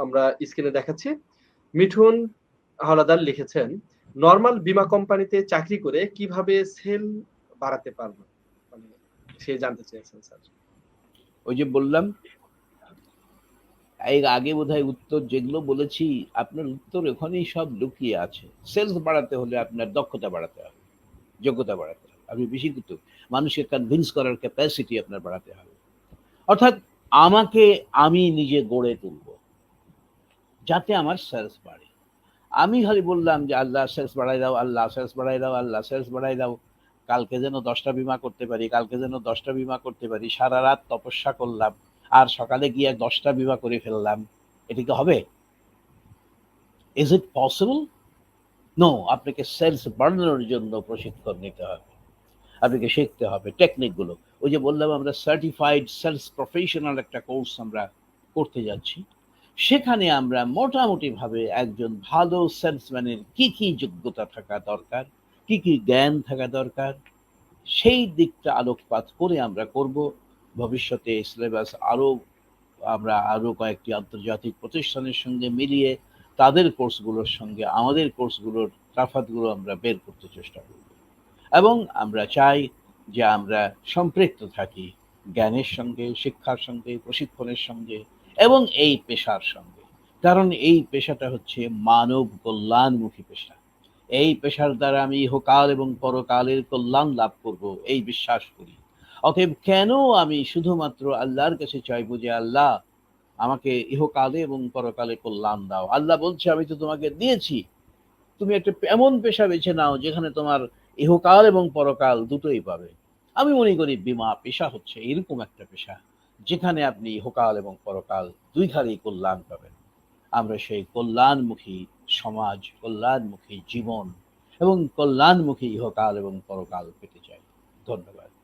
আমরা স্ক্রিনে দেখাচ্ছি। মিঠুন হাওলাদার লিখেছেন নরমাল বীমা কোম্পানিতে চাকরি করে কীভাবে সেল বাড়াতে পারব? মানে সে জানতে চেয়েছেন, স্যার। ওই যে বললাম, এর আগে বোধহয় উত্তর যেগুলো বলেছি, আপনার উত্তর ওখানেই সব লুকিয়ে আছে। সেলস বাড়াতে হলে আপনার দক্ষতা বাড়াতে হবে, যোগ্যতা বাড়াতে হবে। আপনি বেশি কিন্তু মানুষকে কনভিন্স করার ক্যাপাসিটি আপনার বাড়াতে হবে। অর্থাৎ আমাকে আমি নিজে গড়ে তুলব। যাতে আমার সেলস বাড়ে। আমি খালি বললাম যে, আল্লাহ সেলস বাড়াই দাও, আল্লাহ সেলস বাড়াই দাও, আল্লাহ সেলস বাড়াই দাও। কালকে যেন দশটা বিমা করতে পারি, কালকে যেন দশটা বিমা করতে পারি, সারা রাত তপস্যা করলাম, আর সকালে গিয়ে দশটা বিমা করে ফেললাম। এটা কি হবে? ইজ ইট পসিবল নো আপনাকে সেলস বাড়ানোর জন্য প্রশিক্ষণ নিতে হবে। আপনাকে শিখতে হবে টেকনিকগুলো। ওই যে বললাম আমরা সার্টিফাইড সেলস প্রফেশনাল একটা কোর্স আমরা করতে যাচ্ছি। সেখানে আমরা মোটামুটিভাবে একজন ভালো সেলসম্যানের কি কি যোগ্যতা থাকা দরকার, কি কি জ্ঞান থাকা দরকার, সেই দিকটা আলোকপাত করে আমরা করব। ভবিষ্যতে সিলেবাস আরও, আমরা আরও কয়েকটি আন্তর্জাতিক প্রতিষ্ঠানের সঙ্গে মিলিয়ে তাদের কোর্সগুলোর সঙ্গে আমাদের কোর্সগুলোর তফাতগুলো আমরা বের করতে চেষ্টা করব। এবং আমরা চাই যে আমরা সম্পৃক্ত থাকি জ্ঞানের সঙ্গে, শিক্ষার সঙ্গে, প্রশিক্ষণের সঙ্গে এবং এই পেশার সঙ্গে। কারণ এই পেশাটা হচ্ছে মানব কল্যাণমুখী পেশা। এই পেশার দ্বারা আমি ইহকাল এবং পরকালের কল্যাণ লাভ করব, এই বিশ্বাস করি। অতএব কেন আমি শুধুমাত্র আল্লাহর কাছে চাইব যে, আল্লাহ, আমাকে ইহকালে এবং পরকালে কল্যাণ দাও। আল্লাহ বলছে, আমি তো তোমাকে দিয়েছি। তুমি একটা এমন পেশা বেছে নাও যেখানে তোমার ইহকাল এবং পরকাল দুটোই পাবে। আমি মনে করি বিমা পেশা হচ্ছে এরকম একটা পেশা। যেখানে আপনি হোকাল এবং পরকাল দুই ধারেই কল্যাণ পাবেন। আমরা সেই কল্যাণমুখী সমাজ, কল্যাণমুখী জীবন এবং কল্যাণমুখী ইহকাল এবং পরকাল পেতে চাই। ধন্যবাদ।